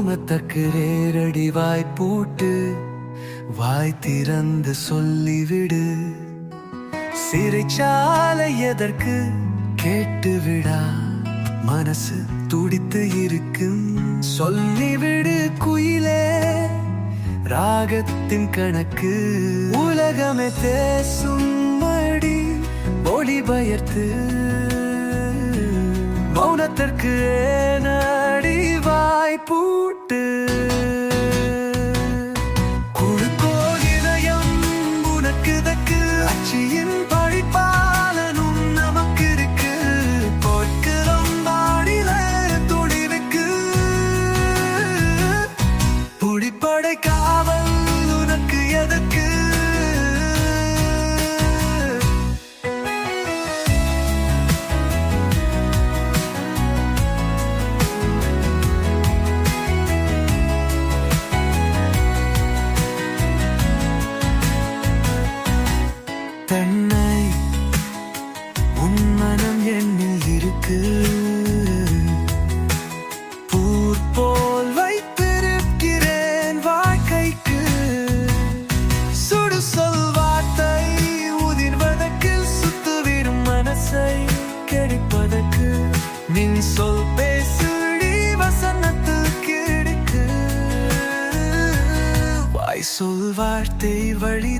மௌனத்தக்கு ரேரடி வாய் போட்டு வாய் திறந்து சொல்லிவிடு. சிறைச்சாலை எதற்கு கேட்டு விடா மனசு துடித்து இருக்கும். சொல்லிவிடு குயிலே ராகத்தின் கணக்கு. உலகமே தேசும்படி ஒளி பயர்த்து. மௌனத்திற்கு வார்த்தை வழி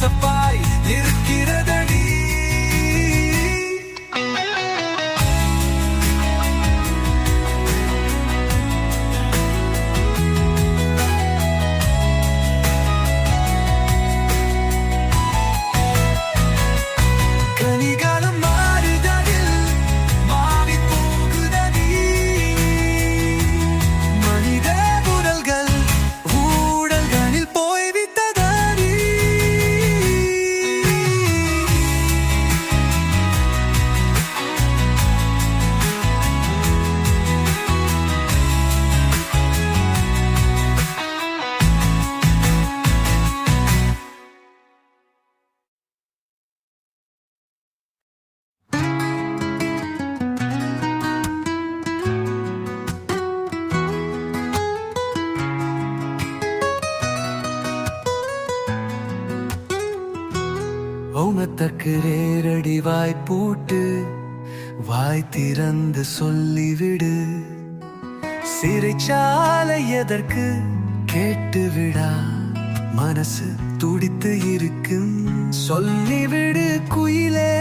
that's fire. மௌனத்தக்கு ரேரடி வாய் போட்டு வாய் திறந்து சொல்லிவிடு. சிறைச்சாலை எதற்கு கேட்டு விடா மனசு துடித்து இருக்கும். சொல்லிவிடு குயிலே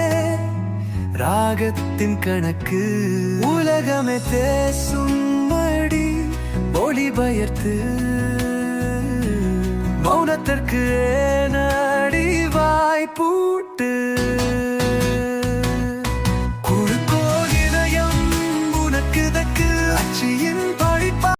ராகத்தின் கணக்கு. உலகமே பேசும் ஒளி பயர்த்து மௌனத்திற்கு boot.